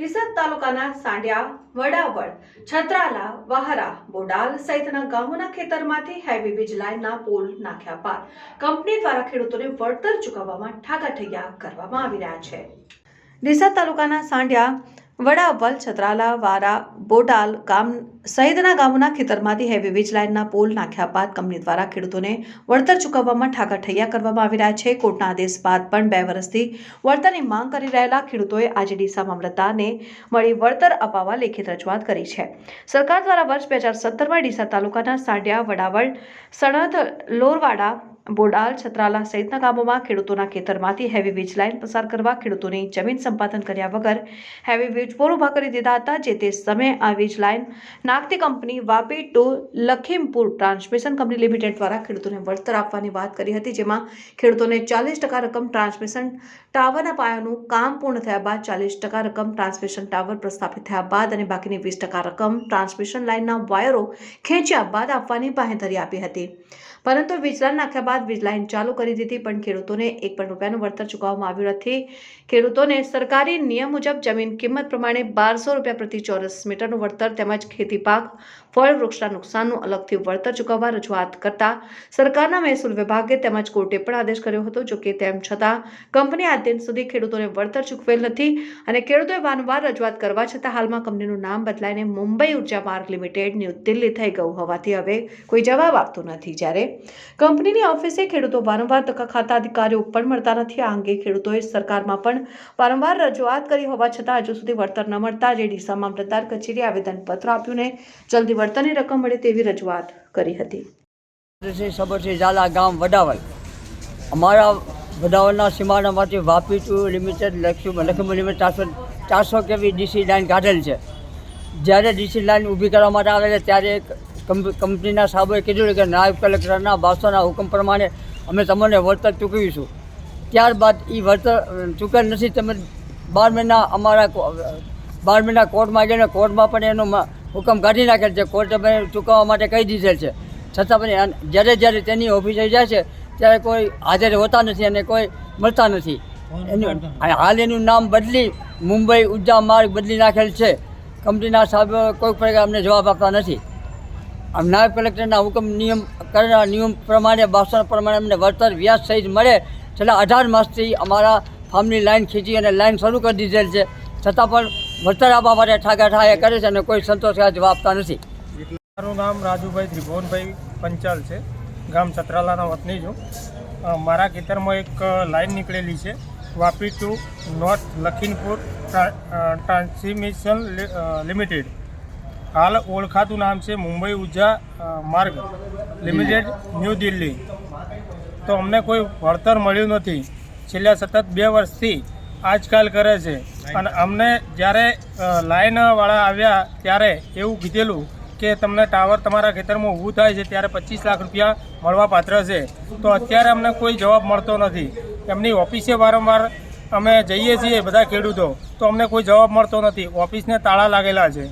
ડીસા તાલુકાના સાંડિયા, વડાવડ, છત્રાલા, વહારા, બોડાલ સહિતના ગામોના ખેતરમાંથી હેવી વીજ લાઇનના પોલ નાખ્યા બાદ કંપની દ્વારા ખેડૂતોને વળતર ચૂકવવામાં ઠાગાઠૈયા કરવામાં આવી રહ્યા છે. ડીસા તાલુકાના સાંડિયા વડાવલ, છત્રાલા, વારા, બોટાલ ગામ સહિતના ગામોના ખેતરમાંથી હેવી લાઇનના પોલ નાખ્યા બાદ કંપની દ્વારા ખેડૂતોને વળતર ચૂકવવામાં ઠાકાઠૈયા કરવામાં આવી રહ્યા છે. કોર્ટના આદેશ બાદ પણ બે વર્ષથી વળતરની માંગ કરી રહેલા ખેડૂતોએ આજે ડીસા મામલતદારને મળી વળતર અપાવવા લેખિત રજૂઆત કરી છે. સરકાર દ્વારા વર્ષ બે હજાર સત્તરમાં ડીસા તાલુકાના સાંડિયા વડાવળ સણદ, લોરવાડા બોડાલ, છત્રાલા સહિતના ગામોમાં ખેડૂતોના ખેતરમાંથી હેવી વીજ લાઇન પસાર કરવા ખેડૂતોની જમીન સંપાદન કર્યા વગર હેવી વીજ પોલ ઊભા કરી દીધા હતા, જે તે સમયે આ વીજ line નાગતી company Vapi to Lakhimpur transmission company limited દ્વારા ખેડૂતોને વળતર આપવાની વાત કરી હતી, જેમાં ખેડૂતોને ચાલીસ ટકા રકમ ટ્રાન્સમિશન ટાવરના પાયાનું કામ પૂર્ણ થયા બાદ ચાલીસ ટકા રકમ ટ્રાન્સમિશન ટાવર પ્રસ્થાપિત થયા બાદ અને બાકીની વીસ ટકા રકમ ટ્રાન્સમિશન લાઇનના વાયરો ખેંચ્યા બાદ આપવાની બાંહેધરી આપી હતી. પરંતુ વીજલાઇન નાખ્યા બાદ વીજ લાઇન ચાલુ કરી દીધી, પણ ખેડૂતોને એક પણ રૂપિયાનું વળતર ચૂકવવામાં આવ્યું નથી. ખેડૂતોને સરકારી નિયમ મુજબ જમીન કિંમત પ્રમાણે બારસો રૂપિયા પ્રતિ ચોરસ મીટરનું વળતર તેમજ ખેતી પાક ફળ, વૃક્ષના નુકસાનનું અલગથી વળતર ચૂકવવા રજૂઆત કરતા સરકારના મહેસૂલ વિભાગે તેમજ કોર્ટે પણ આદેશ કર્યો હતો. જો કે તેમ છતાં કંપની આ દિન સુધી ખેડૂતોને વળતર ચૂકવેલ નથી અને ખેડૂતોએ વારંવાર રજૂઆત કરવા છતાં હાલમાં કંપનીનું નામ બદલાઈને મુંબઈ ઊર્જા માર્ગ લિમિટેડ ન્યૂ દિલ્હી થઈ ગયું હોવાથી હવે કોઈ જવાબ આપતો નથી. જ્યારે કંપનીની ઓફિસે ખેડૂતો વારંવાર ધક્કા ખાતા અધિકારીઓ પણ મળતા નથી, આ અંગે ખેડૂતોએ સરકારમાં પણ વારંવાર રજૂઆત કરી હોવા છતાં હજુ સુધી વળતર ન મળતા જે ડીસા મામલતદાર કચેરીએ આવેદનપત્ર આપ્યું ને જલ્દી વળતરની રકમ મળે તેવી રજૂઆત કરી હતી. સબરસિંહ ઝાલા ગામ વડાવલ. અમારા વડાવલના સીમાડામાંથી Vapi to limited Lakshmi Lakshmi limited ચારસો ચારસો કેવી ડીસી લાઇન કાઢેલ છે. જ્યારે ડીસી લાઇન ઊભી કરવા માટે આવે છે, ત્યારે કંપ- કંપનીના સાહેબોએ કીધું કે નાયબ કલેક્ટરના બાસોના હુકમ પ્રમાણે અમે તમને વળતર ચૂકવીશું. ત્યારબાદ એ વળતર ચૂકવેલ નથી. તમે બાર મહિના અમારા બાર મહિના કોર્ટમાં જઈને કોર્ટમાં પણ એનો હુકમ કાઢી નાખેલ છે. કોર્ટે ચૂકવવા માટે કહી દીધેલ છે. છતાં પણ જ્યારે જ્યારે તેની ઓફિસે જાય છે ત્યારે કોઈ હાજર હોતા નથી અને કોઈ મળતા નથી. એનું હાલ એનું નામ બદલી મુંબઈ ઊર્જા માર્ગ બદલી નાખેલ છે. કંપનીના સાહેબો કોઈ પ્રકાર અમને જવાબ આપતા નથી. આમ નાયબ કલેક્ટરના હુકમ નિયમ કરેલા નિયમ પ્રમાણે બાસણ પ્રમાણે અમને વળતર વ્યાજ સહિત મળે. છેલ્લા અઢાર માસથી અમારા ફાર્મની લાઈન ખીંચી અને લાઈન શરૂ કરી દીધેલ છે. છતાં પણ વળતર આપવા માટે ઠાગા ઠાયા કરે છે અને કોઈ સંતોષ જવાબ આપતા નથી. મારું નામ રાજુભાઈ ત્રિભુવનભાઈ પંચાલ છે. ગામ સતરાલાના વતની છું. મારા ખેતરમાં એક લાઈન નીકળેલી છે. વાપી ટુ નોર્થ લખીમપુર ટ્રા- ટ્રાન્સમિશન લિમિટેડ. હાલ ઓળખાતું નામ છે મુંબઈ ઊર્જા માર્ગ લિમિટેડ, ન્યૂ દિલ્હી. તો અમને કોઈ વળતર મળ્યું નથી. છેલ્લા સતત બે વર્ષથી આજકાલ કરે છે. અને અમને જ્યારે લાઇનવાળા આવ્યા ત્યારે એવું કીધેલું કે તમને ટાવર તમારા ખેતરમાં ઊભું થાય છે ત્યારે પચીસ લાખ રૂપિયા મળવા પાત્ર છે. તો અત્યારે અમને કોઈ જવાબ મળતો નથી. એમની ઓફિસે વારંવાર અમે જઈએ છીએ બધા ખેડૂતો. તો અમને કોઈ જવાબ મળતો નથી. ઓફિસને તાળા લાગેલા છે.